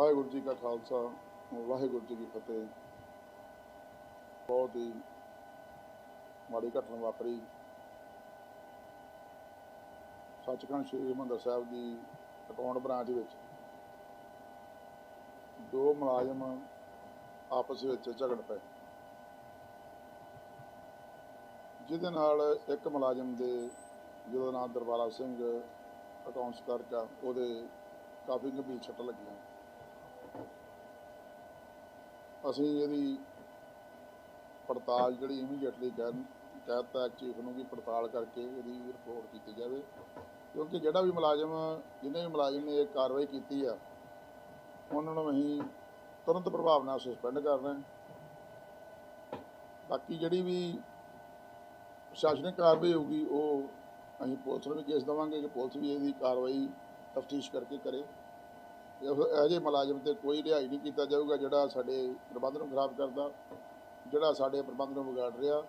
ਵਾਹਿਗੁਰੂ ਜੀ ਕਾ ਖਾਲਸਾ, ਵਾਹਿਗੁਰੂ ਜੀ ਕੀ ਫਤਿਹ। ਬਹੁਤ ਹੀ ਮਾੜੀ ਘਟਨਾ ਵਾਪਰੀ। ਸੱਚਖੰਡ ਸ੍ਰੀ ਹਰਿਮੰਦਰ ਸਾਹਿਬ ਦੀ ਅਕਾਊਂਟ ਬ੍ਰਾਂਚ ਵਿੱਚ ਦੋ ਮੁਲਾਜ਼ਮ ਆਪਸ ਵਿੱਚ ਝਗੜ ਪਏ। ਜਿਹਦੇ ਨਾਲ ਇੱਕ ਮੁਲਾਜ਼ਮ ਦੇ ਜਿਹਦਾ ਨਾਮ ਦਰਬਾਰਾ ਸਿੰਘ ਅਕਾਊਂਟਸ ਕਲਰਕ ਆ, ਉਹਦੇ ਕਾਫੀ ਗੰਭੀਰ ਸੱਟ ਲੱਗੀਆਂ। ਅਸੀਂ ਇਹਦੀ ਪੜਤਾਲ ਜਿਹੜੀ ਇਮੀਡੀਏਟਲੀ ਕਹਿ ਕਹਿਤਾ ਚੀਫ ਨੂੰ ਵੀ ਪੜਤਾਲ ਕਰਕੇ ਇਹਦੀ ਰਿਪੋਰਟ ਕੀਤੀ ਜਾਵੇ। ਕਿਉਂਕਿ ਜਿਹੜਾ ਵੀ ਮੁਲਾਜ਼ਮ ਜਿਹਨੇ ਵੀ ਮੁਲਾਜ਼ਮ ਨੇ ਇਹ ਕਾਰਵਾਈ ਕੀਤੀ ਆ, ਉਹਨਾਂ ਨੂੰ ਅਸੀਂ ਤੁਰੰਤ ਪ੍ਰਭਾਵ ਨਾਲ ਸਸਪੈਂਡ ਕਰਨਾ ਹੈ। ਬਾਕੀ ਜਿਹੜੀ ਵੀ ਪ੍ਰਸ਼ਾਸਨਿਕ ਕਾਰਵਾਈ ਹੋਊਗੀ, ਉਹ ਅਸੀਂ ਪੁਲਿਸ ਨੂੰ ਵੀ ਕੇਸ ਦੇਵਾਂਗੇ ਕਿ ਪੁਲਿਸ ਵੀ ਇਹਦੀ ਕਾਰਵਾਈ ਤਫਤੀਸ਼ ਕਰਕੇ ਕਰੇ। ਜਿਹੇ ਮੁਲਾਜ਼ਮ ਤੇ ਕੋਈ ਰਿਹਾਈ ਨਹੀਂ ਕੀਤਾ ਜਾਊਗਾ ਜਿਹੜਾ ਸਾਡੇ ਪ੍ਰਬੰਧ ਨੂੰ ਖਰਾਬ ਕਰਦਾ ਜਿਹੜਾ ਸਾਡੇ ਪ੍ਰਬੰਧ ਨੂੰ ਵਿਗਾੜ ਰਿਹਾ।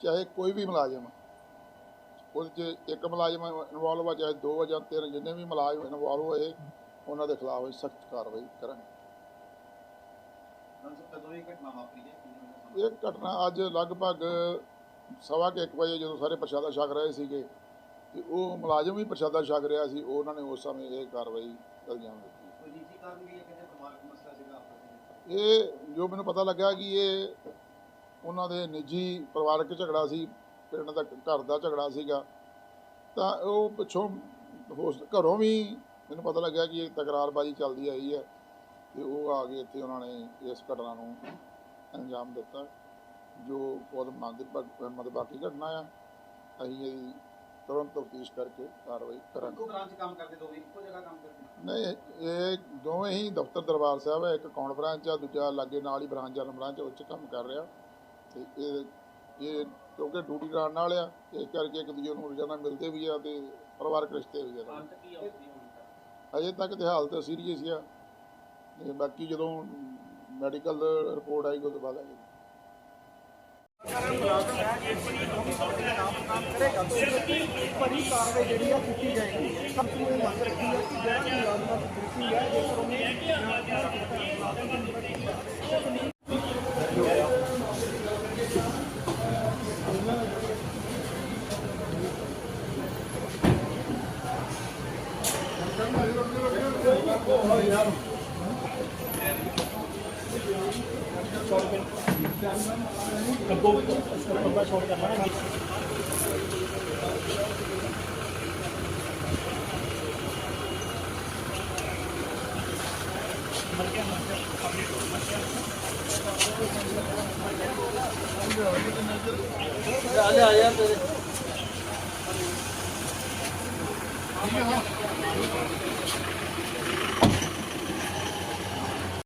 ਚਾਹੇ ਕੋਈ ਵੀ ਮੁਲਾਜ਼ਮ ਉਹਦੇ 'ਚ ਇੱਕ ਮੁਲਾਜ਼ਮ ਇਨਵੋਲਵ ਆ ਚਾਹੇ ਦੋ ਜਾਂ ਤਿੰਨ ਜਿੰਨੇ ਵੀ ਮੁਲਾਜ਼ਮ ਇਨਵੋਲਵ ਹੋਏ ਉਹਨਾਂ ਦੇ ਖਿਲਾਫ ਸਖਤ ਕਾਰਵਾਈ ਕਰਾਂਗੇ। ਇਹ ਘਟਨਾ ਅੱਜ ਲਗਭਗ ਸਵਾ ਕੇ 1 ਵਜੇ ਜਦੋਂ ਸਾਰੇ ਪ੍ਰਸ਼ਾਦਾ ਛਕ ਰਹੇ ਸੀਗੇ ਤੇ ਉਹ ਮੁਲਾਜ਼ਮ ਵੀ ਪ੍ਰਸ਼ਾਦਾ ਛਕ ਰਿਹਾ ਸੀ ਉਹਨਾਂ ਨੇ ਉਸ ਸਮੇਂ ਇਹ ਕਾਰਵਾਈ ਅੰਜਾਮ ਦਿੱਤੀ ਇਹ ਜੋ ਮੈਨੂੰ ਪਤਾ ਲੱਗਾ ਕਿ ਇਹ ਉਹਨਾਂ ਦੇ ਨਿੱਜੀ ਪਰਿਵਾਰਕ ਝਗੜਾ ਸੀ ਪਿੰਡ ਦਾ ਘਰ ਦਾ ਝਗੜਾ ਸੀਗਾ ਤਾਂ ਉਹ ਪਿੱਛੋਂ ਹੋਸ ਘਰੋਂ ਵੀ ਮੈਨੂੰ ਪਤਾ ਲੱਗਾ ਕਿ ਇਹ ਤਕਰਾਰਬਾਜ਼ੀ ਚੱਲਦੀ ਆਈ ਹੈ ਤੇ ਉਹ ਆ ਕੇ ਇੱਥੇ ਉਹਨਾਂ ਨੇ ਇਸ ਘਟਨਾ ਨੂੰ ਅੰਜਾਮ ਦਿੱਤਾ ਜੋ ਬਹੁਤ ਮਦਬਾਕੀ ਘਟਨਾ ਆ ਅਸੀਂ ਇਹਦੀ ਤੁਰੰਤ ਤਫਤੀਸ਼ ਕਰਕੇ ਕਾਰਵਾਈ ਕਰਾਂਗੇ। ਇੱਕੋ ਬ੍ਰਾਂਚ ਕੰਮ ਕਰਦੇ ਦੋ ਵੀ ਇੱਕੋ ਜਗ੍ਹਾ ਕੰਮ ਕਰਦੇ? ਨਹੀਂ ਇਹ ਦੋਵੇਂ ਹੀ ਦਫ਼ਤਰ ਦਰਬਾਰ ਸਾਹਿਬ ਹੈ ਇੱਕ ਅਕਾਊਂਟ ਬ੍ਰਾਂਚ ਆ ਦੂਜਾ ਲਾਗੇ ਨਾਲ ਹੀ ਬ੍ਰਾਂਚ ਜਨਰਲ ਬ੍ਰਾਂਚ ਉਹ 'ਚ ਕੰਮ ਕਰ ਰਿਹਾ। ਤੇ ਇਹ ਇਹ ਕਿਉਂਕਿ ਡਿਊਟੀ ਕਰਾਉਣ ਨਾਲ ਆ ਇਸ ਕਰਕੇ ਇੱਕ ਦੂਜੇ ਨੂੰ ਰੋਜ਼ਾਨਾ ਮਿਲਦੇ ਵੀ ਆ ਤੇ ਪਰਿਵਾਰਕ ਰਿਸ਼ਤੇ ਵੀ ਆ। ਅੰਤ ਕੀ ਆਉਂਦੀ ਹੁਣ? ਅਜੇ ਤੱਕ ਤੇ ਹਾਲਤ ਸੀਰੀਅਸ ਆ। ਤੇ ਬਾਕੀ ਜਦੋਂ ਮੈਡੀਕਲ ਰਿਪੋਰਟ ਆਏਗੀ ਉਹ ਤੋਂ ਬਾਅਦ ਕਰੇਗਾ ਭਰੀ ਕਾਰਵਾਈ ਜਿਹੜੀ ਆ ਕੀਤੀ ਜਾਏਗੀ ਸਭ ਤੋਂ ਇਹ ਮੰਗ ਰੱਖੀ ਹੈ ਕਿ ਜਿਹੜਾ ਮੁਲਾਜ਼ਮਾਂ ਦੀ ਡਿਊਟੀ ਹੈ ਜੇਕਰ ਉਹਨੇ Oh, yeah. ਅੱਗੋਂ ਅੱਗੋਂ ਸ਼ੋਟ ਕਰਨਾ ਹੈ ਆਲੇ ਆ ਜਾ ਤੇਰੇ ਠੀਕ ਹੈ ਹਾਂ